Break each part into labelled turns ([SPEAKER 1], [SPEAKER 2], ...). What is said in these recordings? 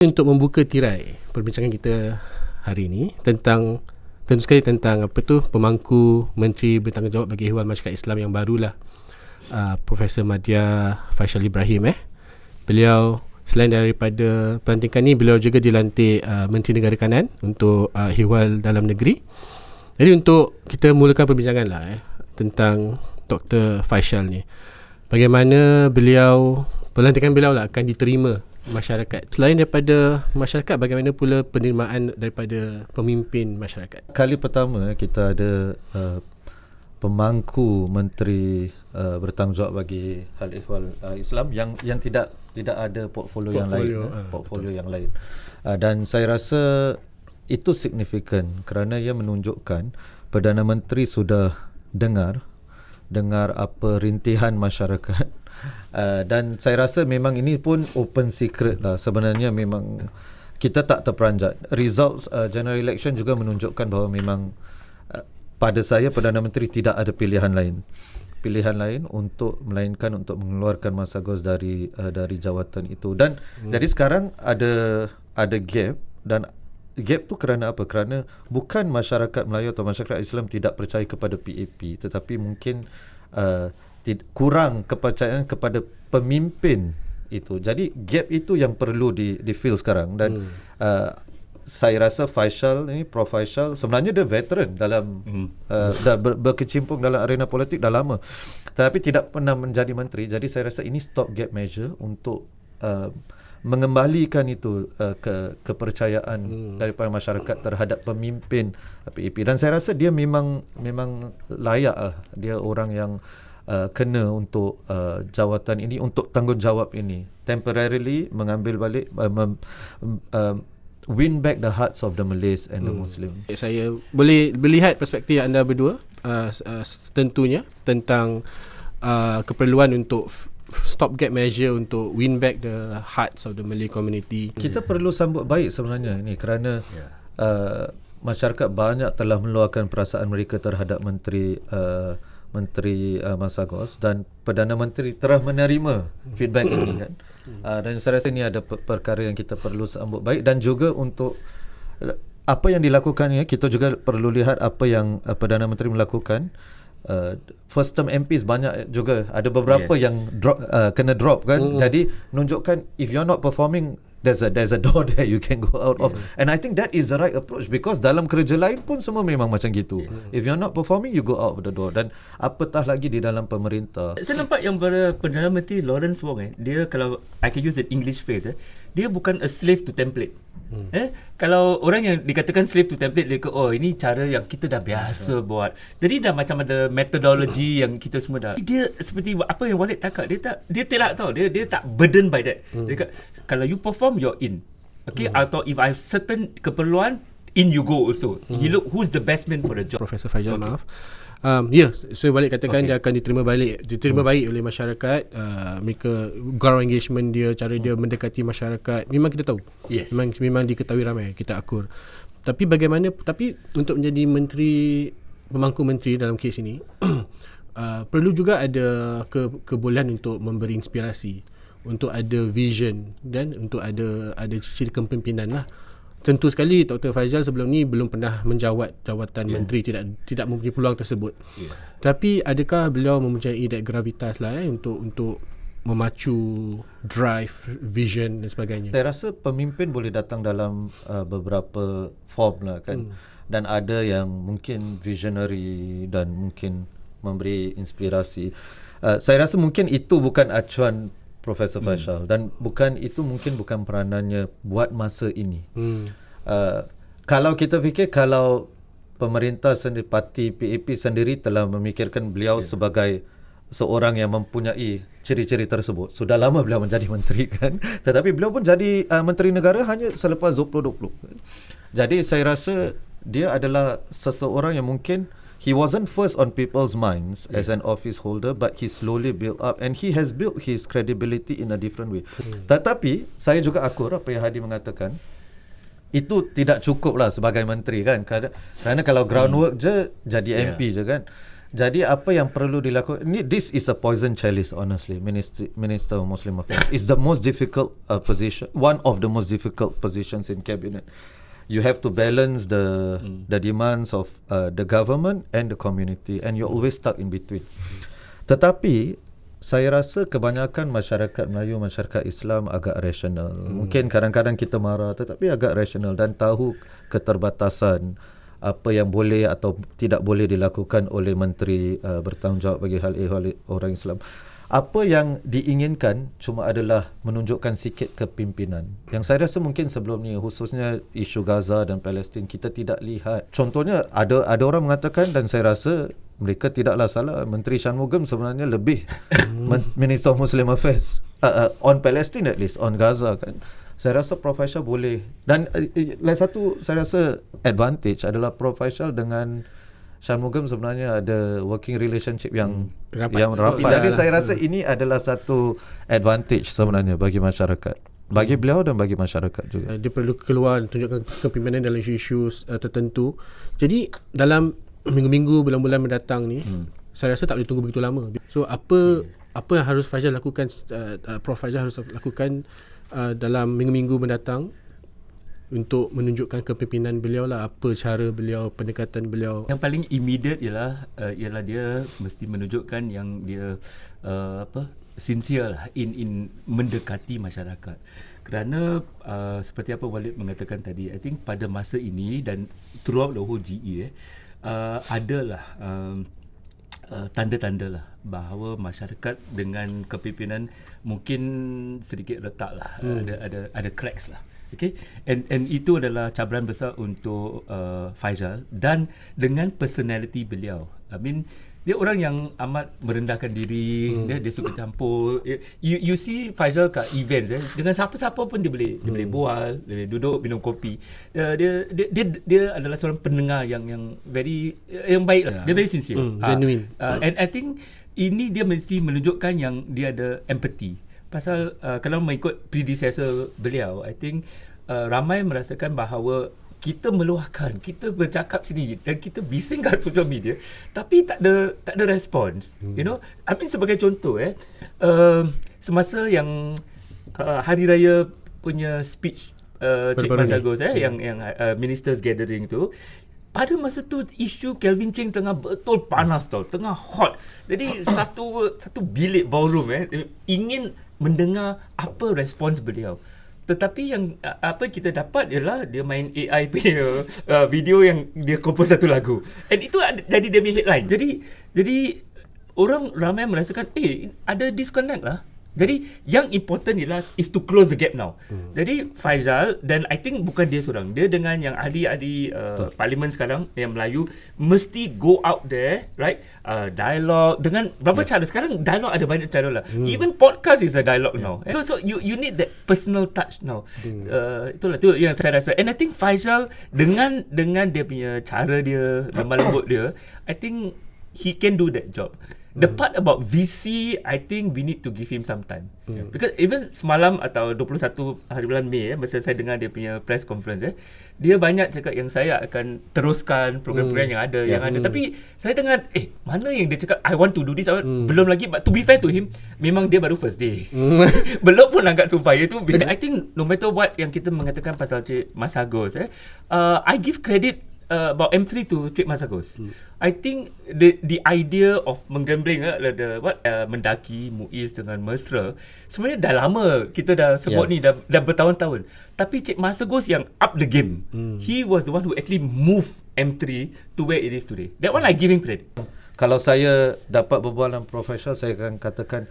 [SPEAKER 1] untuk membuka tirai perbincangan kita hari ini tentang tentu sekali tentang apa tu pemangku menteri bertanggungjawab bagi Ihwal Masyarakat Islam yang barulah uh, Profesor Madya Faisal Ibrahim eh beliau selain daripada pelantikan ni beliau juga dilantik uh, Menteri Negara Kanan untuk uh, Ihwal Dalam Negeri jadi untuk kita mulakan perbincangan lah eh tentang Dr. Faisal ni bagaimana beliau pelantikan beliau lah akan diterima masyarakat. Selain daripada masyarakat, bagaimana pula penerimaan daripada pemimpin masyarakat?
[SPEAKER 2] Kali pertama kita ada uh, pemangku menteri uh, bertanggungjawab bagi hal ihwal uh, Islam yang yang tidak tidak ada portfolio, portfolio yang lain, uh, portfolio betul. yang lain. Uh, dan saya rasa itu signifikan kerana ia menunjukkan perdana menteri sudah dengar dengar apa rintihan masyarakat uh, dan saya rasa memang ini pun open secret lah. Sebenarnya memang kita tak terperanjat. Results uh, general election juga menunjukkan bahawa memang uh, pada saya Perdana Menteri tidak ada pilihan lain. Pilihan lain untuk melainkan untuk mengeluarkan Masa Gos dari uh, dari jawatan itu. Dan hmm. jadi sekarang ada ada gap dan gap tu kerana apa? Kerana bukan masyarakat Melayu atau masyarakat Islam tidak percaya kepada PAP tetapi mungkin uh, kurang kepercayaan kepada pemimpin itu. Jadi gap itu yang perlu di di fill sekarang dan hmm. uh, saya rasa Faisal ni Prof Faisal sebenarnya dia veteran dalam hmm. uh, dah ber, berkecimpung dalam arena politik dah lama. Tetapi tidak pernah menjadi menteri. Jadi saya rasa ini stop gap measure untuk uh, mengembalikan itu uh, ke kepercayaan hmm. daripada masyarakat terhadap pemimpin PAP dan saya rasa dia memang memang layak lah. dia orang yang uh, kena untuk uh, jawatan ini untuk tanggungjawab ini temporarily mengambil balik uh, mem, uh, win back the hearts of the Malays and hmm. the Muslim.
[SPEAKER 1] Saya boleh melihat perspektif anda berdua uh, uh, tentunya tentang uh, keperluan untuk stop gap measure untuk win back the hearts of the Malay community.
[SPEAKER 2] Kita yeah. perlu sambut baik sebenarnya ini kerana yeah. uh, masyarakat banyak telah meluahkan perasaan mereka terhadap menteri uh, Menteri uh, Masagos dan Perdana Menteri telah menerima feedback ini kan. Uh, dan saya rasa ini ada perkara yang kita perlu sambut baik dan juga untuk uh, apa yang dilakukannya kita juga perlu lihat apa yang uh, Perdana Menteri melakukan. Uh, first term MPs banyak juga ada beberapa yes. yang drop uh, kena drop kan. Mm. Jadi menunjukkan if you're not performing there's a there's a door there you can go out of yeah. and i think that is the right approach because dalam kerja lain pun semua memang macam gitu yeah. if you're not performing you go out of the door dan apatah lagi di dalam pemerintah
[SPEAKER 3] saya nampak yang perdana menteri Lawrence Wong eh dia kalau i can use the english phrase eh dia bukan a slave to template. Hmm. Eh, kalau orang yang dikatakan slave to template dia ke oh ini cara yang kita dah biasa hmm. buat. Jadi dah macam ada methodology yang kita semua dah. Dia seperti apa yang Walid cakap, dia tak dia tidak tahu, dia dia tak burden by that. Hmm. Dia kata, kalau you perform you're in. Okay, hmm. atau if I have certain keperluan in you go also. Hmm. You look who's the best man for the job.
[SPEAKER 1] Professor Faisal okay. maaf. Um, ya, yeah, so balik katakan okay. dia akan diterima balik, diterima hmm. baik oleh masyarakat. Uh, mereka ground engagement dia, cara dia hmm. mendekati masyarakat, memang kita tahu. Yes. Memang memang diketahui ramai, kita akur. Tapi bagaimana? Tapi untuk menjadi menteri, pemangku menteri dalam kes ini, uh, perlu juga ada ke, kebolehan untuk memberi inspirasi, untuk ada vision dan untuk ada ada ciri kepimpinan lah tentu sekali Dr. Faizal sebelum ni belum pernah menjawat jawatan yeah. menteri tidak tidak mempunyai peluang tersebut. Yeah. Tapi adakah beliau mempunyai that gravitas lah eh, untuk untuk memacu drive, vision dan sebagainya?
[SPEAKER 2] Saya rasa pemimpin boleh datang dalam uh, beberapa form lah kan. Hmm. Dan ada yang mungkin visionary dan mungkin memberi inspirasi. Uh, saya rasa mungkin itu bukan acuan Profesor hmm. Faisal dan bukan itu mungkin bukan peranannya buat masa ini. Hmm. Uh, kalau kita fikir kalau pemerintah sendiri parti PAP sendiri telah memikirkan beliau yeah. sebagai seorang yang mempunyai ciri-ciri tersebut. Sudah lama beliau menjadi menteri kan. Tetapi beliau pun jadi uh, menteri negara hanya selepas 2020. Jadi saya rasa dia adalah seseorang yang mungkin he wasn't first on people's minds yeah. as an office holder but he slowly built up and he has built his credibility in a different way hmm. tetapi saya juga akur apa yang Hadi mengatakan itu tidak cukup lah sebagai menteri kan kerana kalau groundwork hmm. je jadi MP je kan Jadi apa yang perlu dilakukan ini this is a poison chalice honestly Minister Minister of Muslim Affairs is the most difficult uh, position one of the most difficult positions in cabinet. You have to balance the mm. the demands of uh, the government and the community and you're always stuck in between. Tetapi saya rasa kebanyakan masyarakat Melayu, masyarakat Islam agak rasional. Mm. Mungkin kadang-kadang kita marah tetapi agak rasional dan tahu keterbatasan apa yang boleh atau tidak boleh dilakukan oleh menteri uh, bertanggungjawab bagi hal ehwal orang Islam. Apa yang diinginkan cuma adalah menunjukkan sikit kepimpinan. Yang saya rasa mungkin sebelum ni khususnya isu Gaza dan Palestin kita tidak lihat. Contohnya ada ada orang mengatakan dan saya rasa mereka tidaklah salah. Menteri Shanmugam sebenarnya lebih Minister Muslim Affairs uh, uh, on Palestine at least on Gaza kan. Saya rasa profesional boleh. Dan uh, lain satu saya rasa advantage adalah profesional dengan Shanmugam sebenarnya ada working relationship yang hmm, rapat. yang rapat. Jadi saya rasa ini adalah satu advantage sebenarnya bagi masyarakat. Bagi hmm. beliau dan bagi masyarakat juga.
[SPEAKER 1] Dia perlu keluar tunjukkan kepimpinan dalam isu-isu uh, tertentu. Jadi dalam minggu-minggu bulan-bulan mendatang ni hmm. saya rasa tak boleh tunggu begitu lama. So apa hmm. apa yang harus Faizal lakukan uh, uh, Prof Faizal harus lakukan uh, dalam minggu-minggu mendatang untuk menunjukkan kepimpinan beliau lah apa cara beliau pendekatan beliau.
[SPEAKER 3] Yang paling immediate ialah uh, ialah dia mesti menunjukkan yang dia uh, apa sincere lah in in mendekati masyarakat. Kerana uh, seperti apa Walid mengatakan tadi I think pada masa ini dan throughout the whole GE eh uh, adalah um, uh, tanda-tanda lah bahawa masyarakat dengan kepimpinan mungkin sedikit retak lah. Hmm. ada ada ada cracks lah okay and and itu adalah cabaran besar untuk uh, Faizal dan dengan personality beliau I mean dia orang yang amat merendahkan diri hmm. dia dia suka campur you you see Faizal kat events eh dengan siapa-siapa pun dia boleh hmm. dia boleh hmm. bual dia boleh duduk minum kopi dia dia dia, dia, dia adalah seorang pendengar yang yang very yang baik lah yeah. dia very sincere
[SPEAKER 1] hmm, genuine
[SPEAKER 3] uh, uh, and I think ini dia mesti menunjukkan yang dia ada empathy pasal uh, kalau mengikut predecessor beliau I think uh, ramai merasakan bahawa kita meluahkan, kita bercakap sini dan kita bising kat social media tapi tak ada tak ada response. Hmm. You know, I mean sebagai contoh eh uh, semasa yang uh, hari raya punya speech uh, Cik Masagos eh hmm. yang yang uh, ministers gathering tu pada masa tu isu Kelvin Cheng tengah betul panas tau, tengah hot. Jadi satu satu bilik ballroom eh ingin mendengar apa respons beliau. Tetapi yang apa kita dapat ialah dia main AI punya uh, video yang dia compose satu lagu. And itu ada, jadi dia punya headline. Jadi jadi orang ramai merasakan eh ada disconnect lah jadi yang important ialah is to close the gap now. Hmm. Jadi Faizal dan I think bukan dia seorang. Dia dengan yang ahli-ahli uh, parlimen sekarang yang Melayu mesti go out there, right? Uh, dialog dengan berapa yeah. cara sekarang dialog ada banyak cara lah. Hmm. Even podcast is a dialogue yeah. now. Yeah. So so you you need that personal touch now. Hmm. Uh, itulah tu yang saya rasa. And I think Faizal dengan dengan dia punya cara dia, lemah lembut dia, I think he can do that job. The part about VC, I think we need to give him some time. Mm. Because even semalam atau 21 hari bulan Mei, eh, masa saya dengar dia punya press conference, eh, dia banyak cakap yang saya akan teruskan program-program mm. yang ada, yeah. yang ada. Mm. Tapi saya tengah, eh, mana yang dia cakap, I want to do this, mm. belum lagi. But to be fair to him, memang dia baru first day. Mm. belum pun angkat sumpah. Itu, I think no matter what yang kita mengatakan pasal Cik Mas Agos, eh, uh, I give credit uh, about M3 to Cik Masagos. Hmm. I think the the idea of menggambling uh, the what uh, mendaki Muiz dengan Mesra sebenarnya dah lama kita dah sebut yeah. ni dah dah bertahun-tahun. Tapi Cik Masagos yang up the game. Hmm. He was the one who actually move M3 to where it is today. That one I give him credit.
[SPEAKER 2] Kalau saya dapat berbual dengan profesional saya akan katakan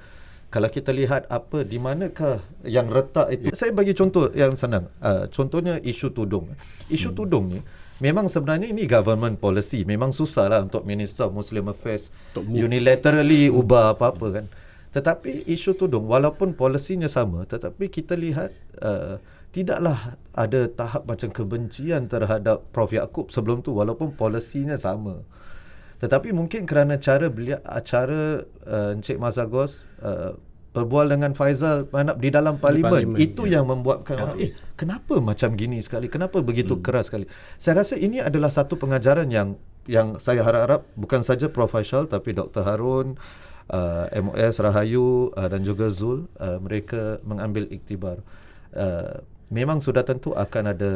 [SPEAKER 2] kalau kita lihat apa di manakah yang retak itu yeah. saya bagi contoh yang senang uh, contohnya isu tudung isu hmm. tudung ni memang sebenarnya ini government policy. Memang susah lah untuk minister of muslim affairs unilaterally ubah apa-apa kan? Tetapi isu tudung walaupun polisinya sama tetapi kita lihat uh, tidaklah ada tahap macam kebencian terhadap Prof. Yaakob sebelum tu walaupun polisinya sama. Tetapi mungkin kerana cara beliau cara uh, Encik Mazagos uh, berbual dengan Faizal di dalam parlimen, di parlimen itu ya. yang membuatkan ya. orang eh kenapa macam gini sekali kenapa begitu hmm. keras sekali saya rasa ini adalah satu pengajaran yang yang saya harap-harap bukan saja Prof Faisal tapi Dr Harun uh, MOS Rahayu uh, dan juga Zul uh, mereka mengambil iktibar uh, memang sudah tentu akan ada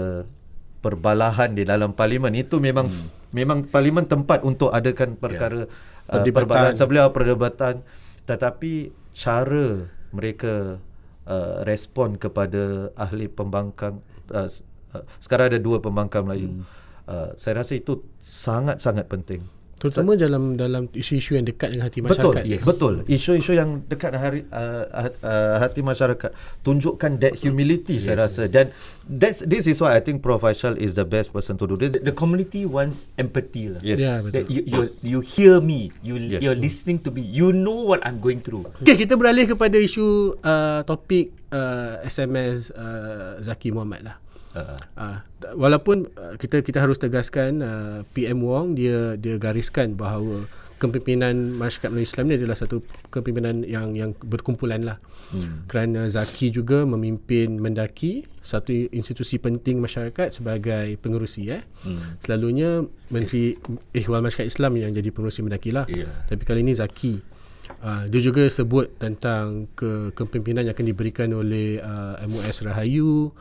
[SPEAKER 2] perbalahan di dalam parlimen itu memang hmm. memang parlimen tempat untuk adakan perkara yeah. uh, perbalahan sebelah perdebatan tetapi cara mereka uh, respon kepada ahli pembangkang uh, uh, sekarang ada dua pembangkang Melayu hmm. uh, saya rasa itu sangat-sangat penting
[SPEAKER 1] terutama dalam dalam isu-isu yang dekat dengan hati
[SPEAKER 2] masyarakat.
[SPEAKER 1] Betul
[SPEAKER 2] yes. betul. Isu-isu yang dekat dengan hari, uh, uh, hati masyarakat. Tunjukkan that humility yes. saya rasa. Dan that's this is why I think Prof Faisal is the best person to do this.
[SPEAKER 3] The community wants empathy lah.
[SPEAKER 1] Yes. yeah, betul.
[SPEAKER 3] you, you you hear me. You yes. you're listening to me. You know what I'm going through.
[SPEAKER 1] Okay kita beralih kepada isu uh, topik uh, SMS uh, Zaki Muhammad lah Uh. Uh, walaupun uh, kita kita harus tegaskan uh, PM Wong dia dia gariskan bahawa kepimpinan masyarakat Melayu Islam ni adalah satu kepimpinan yang yang berkumpulan lah. Hmm. Kerana Zaki juga memimpin Mendaki satu institusi penting masyarakat sebagai pengerusi eh. Hmm. Selalunya Menteri Ihwal Masyarakat Islam yang jadi pengerusi Mendaki lah. Yeah. Tapi kali ini Zaki Uh, dia juga sebut tentang ke kepimpinan yang akan diberikan oleh uh, MUS Rahayu,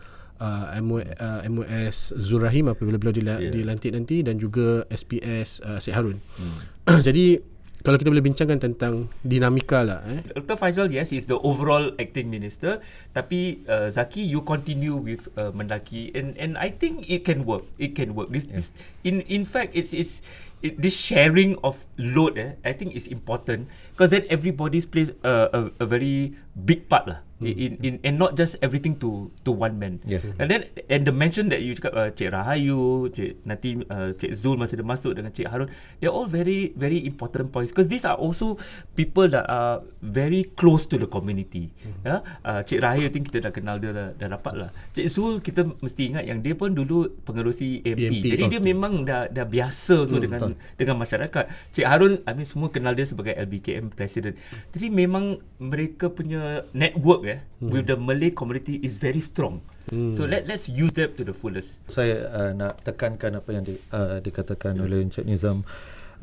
[SPEAKER 1] uh, MOS uh, Zurahim apabila beliau dila- yeah. dilantik nanti dan juga SPS uh, Syed Harun. Hmm. Jadi kalau kita boleh bincangkan tentang dinamika lah eh.
[SPEAKER 3] Dr. Faisal yes is the overall acting minister tapi uh, Zaki you continue with uh, Mendaki and and I think it can work it can work this, yeah. this in in fact it's it's it, this sharing of load eh, I think is important because then everybody's plays a, a, a very big part lah mm. in, in and not just everything to to one man yeah. and then and the mention that you cakap uh, Cik Rahayu Cik nanti uh, Cik Zul masa dia masuk dengan Cik Harun they're all very very important points because these are also people that are very close to the community mm. yeah? uh, Cik Rahayu think kita dah kenal dia dah, dah rapat lah Cik Zul kita mesti ingat yang dia pun dulu pengerusi AMP, AMP jadi dia memang dah dah biasa so mm, dengan betul. dengan masyarakat Cik Harun I mean semua kenal dia sebagai LBKM president jadi memang mereka punya network eh hmm. with the Malay community is very strong hmm. so let let's use that to the fullest
[SPEAKER 2] saya uh, nak tekankan apa yang di, uh, dikatakan hmm. oleh Encik Nizam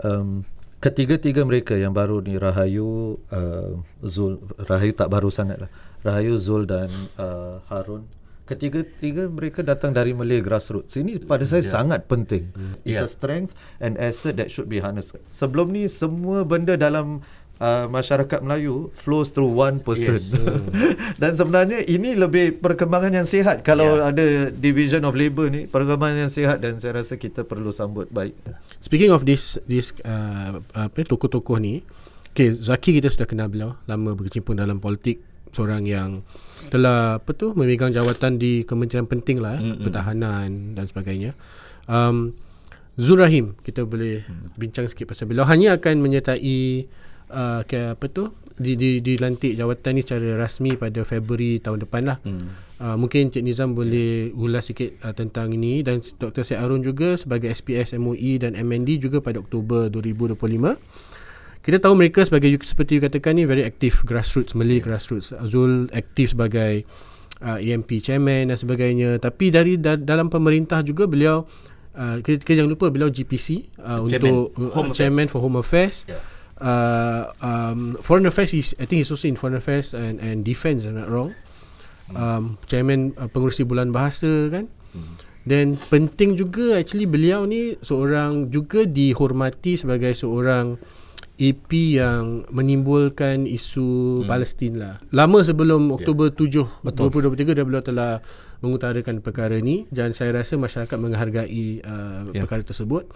[SPEAKER 2] um, ketiga-tiga mereka yang baru ni Rahayu uh, Zul Rahayu tak baru sangat lah Rahayu Zul dan uh, Harun ketiga-tiga mereka datang dari Malay grassroots. Ini pada saya yeah. sangat penting. It's yeah. a strength and asset that should be harnessed. Sebelum ni semua benda dalam uh, masyarakat Melayu flows through one person. Yes. Dan sebenarnya ini lebih perkembangan yang sihat kalau yeah. ada division of labor ni, perkembangan yang sihat dan saya rasa kita perlu sambut baik.
[SPEAKER 1] Speaking of this this uh, apa tokoh-tokoh ni, okay, Zaki kita sudah kenal beliau lama berkecimpung dalam politik seorang yang telah apa tu memegang jawatan di kementerian penting lah eh, pertahanan dan sebagainya. Um, Zurahim kita boleh mm. bincang sikit pasal beliau hanya akan menyertai uh, ke apa tu di di dilantik jawatan ni secara rasmi pada Februari tahun depan lah. Mm. Uh, mungkin Cik Nizam boleh ulas sikit uh, tentang ini dan Dr. Syed Arun juga sebagai SPS MOE dan MND juga pada Oktober 2025 kita tahu mereka sebagai seperti you katakan ni very aktif grassroots Malay yeah. grassroots Azul aktif sebagai uh, EMP chairman dan sebagainya tapi dari da- dalam pemerintah juga beliau uh, kita, kita jangan lupa beliau GPC uh, untuk uh, home chairman affairs. for home affairs yeah. Uh, um, foreign affairs is, I think he's also in foreign affairs and and defence I'm not wrong hmm. um, chairman uh, pengurusi bulan bahasa kan hmm. dan penting juga actually beliau ni seorang juga dihormati sebagai seorang EP yang menimbulkan isu hmm. Palestin lah. Lama sebelum ya. Oktober yeah. 7 Betul. 2023 dia beliau telah mengutarakan perkara ni dan saya rasa masyarakat menghargai uh, yeah. perkara tersebut.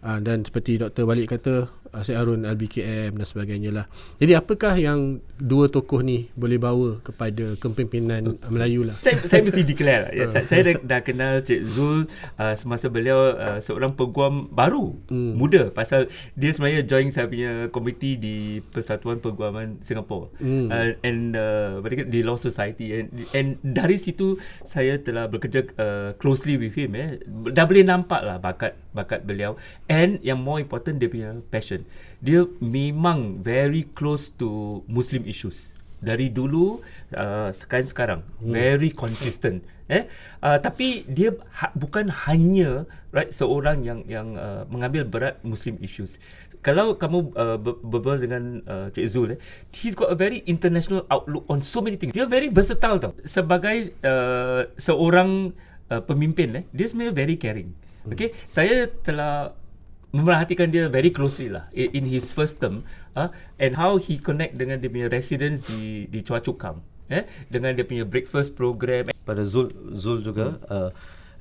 [SPEAKER 1] Uh, dan seperti Dr. Balik kata Syed Harun LBKM dan sebagainya lah. Jadi apakah yang dua tokoh ni boleh bawa kepada kepimpinan Melayu lah?
[SPEAKER 3] Saya, saya mesti declare lah. Ya, saya, saya dah, dah kenal Cik Zul uh, semasa beliau uh, seorang peguam baru, hmm. muda. Pasal dia sebenarnya join saya punya komiti di Persatuan Peguaman Singapura. Hmm. Uh, and uh, di Law Society. And, and dari situ saya telah bekerja uh, closely with him. Eh. Dah boleh nampak lah bakat bakat beliau and yang more important dia punya passion dia memang very close to muslim issues. Dari dulu uh, sekarang sekarang hmm. very consistent. Eh uh, tapi dia ha, bukan hanya right seorang yang yang uh, mengambil berat muslim issues. Kalau kamu uh, berbual dengan uh, Cik Zul eh he's got a very international outlook on so many things. Dia very versatile tau. Sebagai uh, seorang uh, pemimpin eh dia sebenarnya very caring. Hmm. okay? Saya telah memerhatikan dia very closely lah in his first term uh, and how he connect dengan dia punya residents di di Chua Chu Kang eh dengan dia punya breakfast program
[SPEAKER 2] pada Zul Zul juga hmm. uh,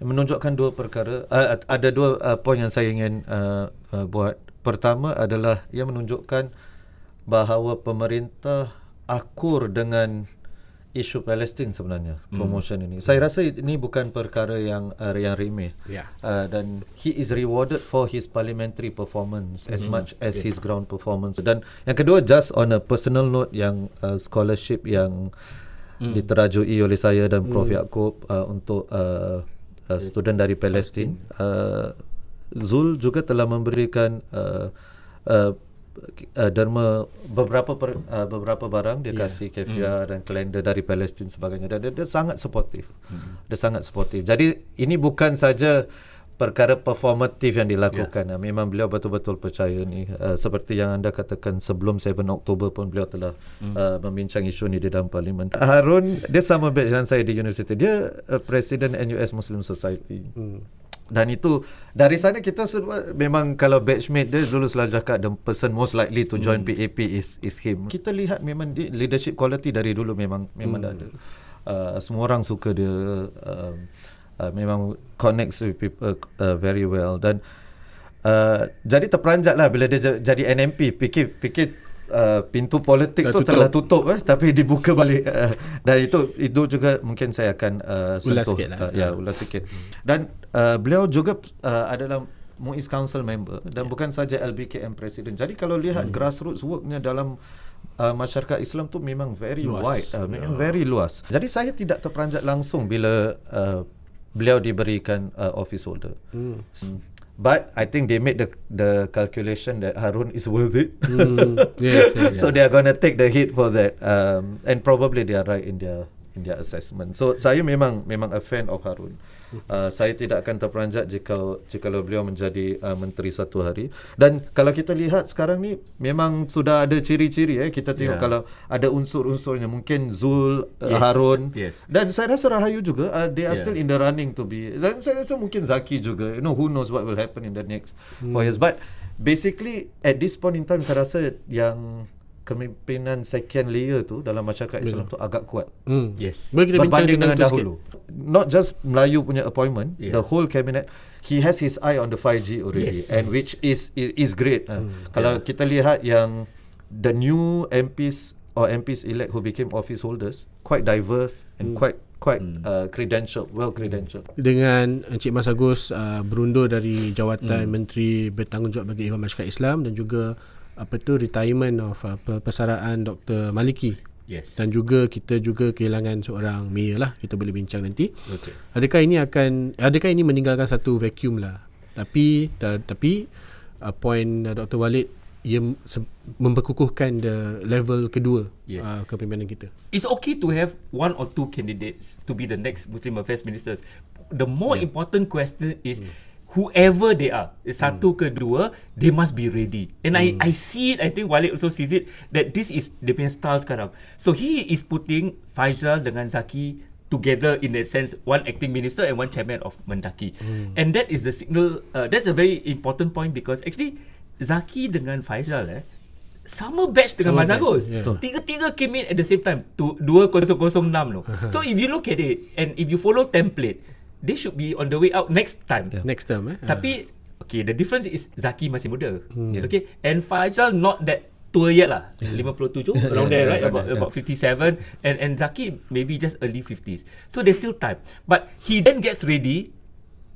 [SPEAKER 2] menunjukkan dua perkara uh, ada dua uh, poin yang saya ingin uh, uh, buat pertama adalah ia menunjukkan bahawa pemerintah akur dengan isu Palestin sebenarnya hmm. promotion ini. Saya rasa ini bukan perkara yang uh, yang remeh.
[SPEAKER 1] Yeah.
[SPEAKER 2] Uh, dan he is rewarded for his parliamentary performance mm-hmm. as much as yeah. his ground performance. Dan yang kedua just on a personal note yang uh, scholarship yang mm. diterajui oleh saya dan Prof mm. Yaakob uh, untuk uh, uh, student dari Palestin. Uh, Zul juga telah memberikan uh, uh, uh, derma beberapa per, uh, beberapa barang dia yeah. kasih kefia mm. dan kalender dari Palestin sebagainya dan dia, dia sangat suportif. Mm. Dia sangat suportif. Jadi ini bukan saja perkara performatif yang dilakukan. Yeah. Memang beliau betul-betul percaya ni uh, seperti yang anda katakan sebelum 7 Oktober pun beliau telah mm. uh, membincang isu ni di dalam parlimen. Harun dia sama batch dengan saya di universiti. Dia uh, presiden NUS Muslim Society. Mm dan itu dari sana kita semua memang kalau batchmate dia dulu selalu cakap the person most likely to join hmm. PAP is is him kita lihat memang dia, leadership quality dari dulu memang memang hmm. ada uh, semua orang suka dia uh, uh, memang connects with people uh, very well dan uh, jadi terperanjat lah bila dia jadi NMP fikir fikir uh, pintu politik tu telah tutup eh tapi dibuka balik uh, dan itu itu juga mungkin saya akan uh,
[SPEAKER 1] sentuh ulas lah.
[SPEAKER 2] uh, ya ulas sikit dan uh, beliau juga uh, adalah Muiz Council member dan yeah. bukan saja LBKM president jadi kalau lihat hmm. grassroots worknya dalam uh, masyarakat Islam tu memang very luas. wide uh, memang yeah. very luas jadi saya tidak terperanjat langsung bila uh, beliau diberikan uh, office holder hmm. But I think they made the the calculation that Harun is worth it. Mm, yes, yes, so they are gonna take the hit for that. Um, and probably they are right in their in their assessment. So saya memang memang a fan of Harun. Uh, saya tidak akan terperanjat jika jika beliau menjadi uh, menteri satu hari. Dan kalau kita lihat sekarang ni memang sudah ada ciri-ciri eh kita tengok yeah. kalau ada unsur-unsurnya mungkin Zul, uh, yes. Harun yes. dan saya rasa Rahayu juga uh, they are yeah. still in the running to be. Dan saya rasa mungkin Zaki juga. You know who knows what will happen in the next hmm. four years. But basically at this point in time saya rasa yang kepimpinan second layer tu dalam masyarakat Islam tu agak kuat.
[SPEAKER 3] Mm. Yes.
[SPEAKER 2] Berbanding dengan dahulu. Sikit. Not just Melayu punya appointment, yeah. the whole cabinet he has his eye on the 5G already yes. and which is is, is great. Mm. Uh, kalau yeah. kita lihat yang the new MPs or MPs elect who became office holders quite diverse and mm. quite quite mm. uh, credentialed, well credentialed.
[SPEAKER 1] Dengan Encik Mas Agus uh, berundur dari jawatan mm. Menteri Bertanggungjawab bagi Ihwan Masyarakat Islam dan juga apa tu retirement of uh, persaraan Dr Maliki. Yes. Dan juga kita juga kehilangan seorang mayor lah. Kita boleh bincang nanti. Okay. Adakah ini akan adakah ini meninggalkan satu vacuum lah. Tapi ta, tapi uh, point uh, Dr Walid ia memperkukuhkan the level kedua yes. uh, kepimpinan kita.
[SPEAKER 3] It's okay to have one or two candidates to be the next Muslim Affairs ministers. The more yeah. important question is hmm whoever they are satu hmm. ke dua they must be ready and hmm. i i see it i think Walid also sees it that this is the punya style sekarang so he is putting Faisal dengan Zaki together in that sense one acting minister and one chairman of Mendaki hmm. and that is the signal uh, that's a very important point because actually Zaki dengan Faisal eh sama batch dengan Mas Agus. Yeah. Tiga-tiga came in at the same time. Tu, 2006 tu. so if you look at it and if you follow template, they should be on the way out next time.
[SPEAKER 1] Yeah. Next term eh.
[SPEAKER 3] Tapi okay, the difference is Zaki masih muda. Hmm. Yeah. Okay, and Faisal not that tua yet lah. Yeah. 57 around there right about yeah. about 57 and and Zaki maybe just early 50s. So there's still time. But he then gets ready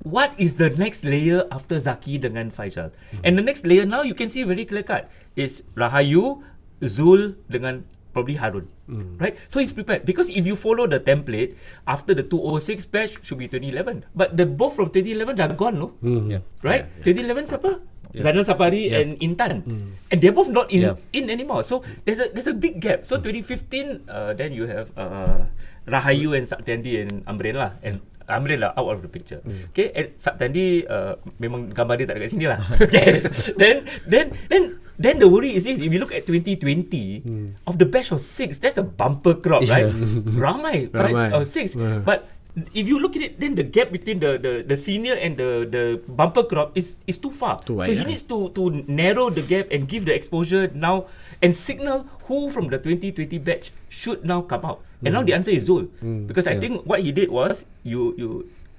[SPEAKER 3] What is the next layer after Zaki dengan Faisal? Mm-hmm. And the next layer now you can see very clear cut is Rahayu, Zul dengan probably Harun. Mm. Right? So he's prepared. Because if you follow the template, after the 206 batch should be 2011. But the both from 2011 dah gone, no?
[SPEAKER 1] Mm. Yeah.
[SPEAKER 3] Right? Yeah, yeah. 2011 siapa? yeah. Zainal Sapari yeah. and Intan mm. and they're both not in yeah. in anymore so there's a there's a big gap so 2015 uh, then you have uh, Rahayu and Saktiandi and Amrin lah and Lah out of the picture mm. okay and Saktiandi uh, memang gambar dia tak ada kat sini lah okay then then then then the worry is this if you look at 2020 mm. of the batch of six that's a bumper crop yeah. right ramai, ramai. Right? of six yeah. but if you look at it, then the gap between the the, the senior and the the bumper crop is is too far. Too wide, so he yeah. needs to to narrow the gap and give the exposure now and signal who from the 2020 batch should now come out. Mm. And now the answer is Zul mm. because I yeah. think what he did was you you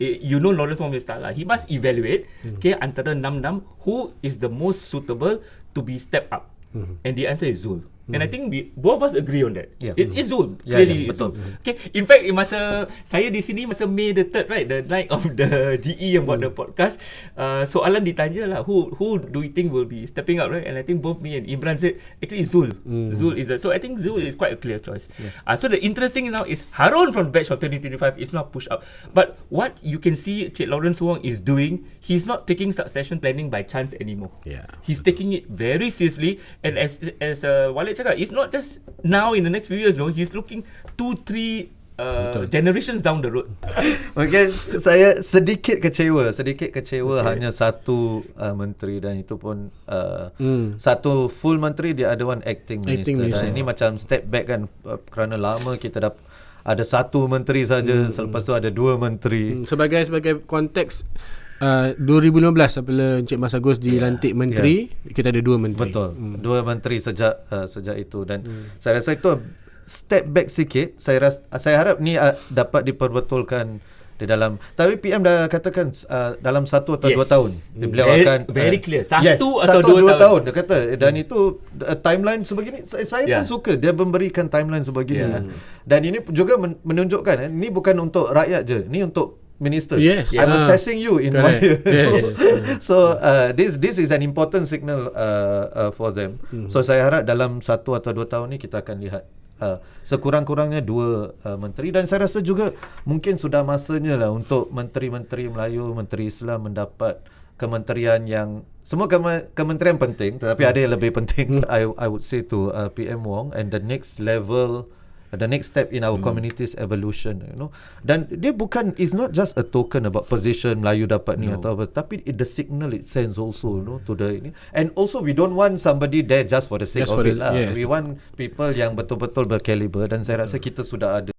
[SPEAKER 3] eh, you know Lawrence Wong style lah. He must evaluate mm. okay antara nam nam who is the most suitable to be step up. Mm. And the answer is Zul. And I hmm. think we both of us agree on that. Yeah. It is Zul. Yeah, clearly yeah, betul. Zul. Okay. In fact, masa saya di sini masa May the 3rd, right, the night of the GE yang buat mm. the podcast, uh, soalan ditanya lah, who who do you think will be stepping up, right? And I think both me and Imran said, actually Zul. Mm. Zul is a, so I think Zul is quite a clear choice. Yeah. Uh, so the interesting now is Harun from batch of 2025 is not pushed up. But what you can see Cik Lawrence Wong is doing, he's not taking succession planning by chance anymore. Yeah. He's taking it very seriously and as as uh, Walid Khalid cakap it's not just now in the next few years no he's looking two three Uh, generations down the road.
[SPEAKER 2] okay, saya sedikit kecewa, sedikit kecewa okay. hanya satu uh, menteri dan itu pun uh, mm. satu full menteri dia ada one acting, acting minister. Dan ini macam step back kan uh, kerana lama kita dah ada satu menteri saja mm. selepas tu ada dua menteri.
[SPEAKER 1] Mm. Sebagai sebagai konteks Uh, 2015 apabila Encik Mas Agus dilantik yeah. menteri yeah. kita ada dua menteri
[SPEAKER 2] betul hmm. dua menteri sejak uh, sejak itu dan hmm. saya rasa itu step back sikit saya rasa saya harap ni uh, dapat diperbetulkan di dalam tapi PM dah katakan uh, dalam satu atau yes. dua tahun
[SPEAKER 3] hmm. beliau very, akan very uh, clear satu yes, atau satu dua,
[SPEAKER 2] dua tahun. tahun dia kata dan hmm. itu uh, timeline sebegini saya, saya yeah. pun suka dia memberikan timeline sebegini yeah. dan ini juga menunjukkan eh, ini bukan untuk rakyat je ini untuk minister. Yes. I'm uh, assessing you in correct. my. yes. so uh, this this is an important signal uh, uh, for them. Mm-hmm. So saya harap dalam satu atau dua tahun ni kita akan lihat uh, sekurang-kurangnya dua uh, menteri dan saya rasa juga mungkin sudah masanya lah untuk menteri-menteri Melayu, menteri Islam mendapat kementerian yang semua kementerian penting tetapi mm. ada yang lebih penting. I I would say to uh, PM Wong and the next level the next step in our mm. community's evolution you know dan dia bukan is not just a token about position Melayu dapat ni no. atau apa tapi it, the signal it sends also you know to the ini and also we don't want somebody there just for the sake just of it lah yes. we want people yang betul-betul berkaliber dan saya rasa kita sudah ada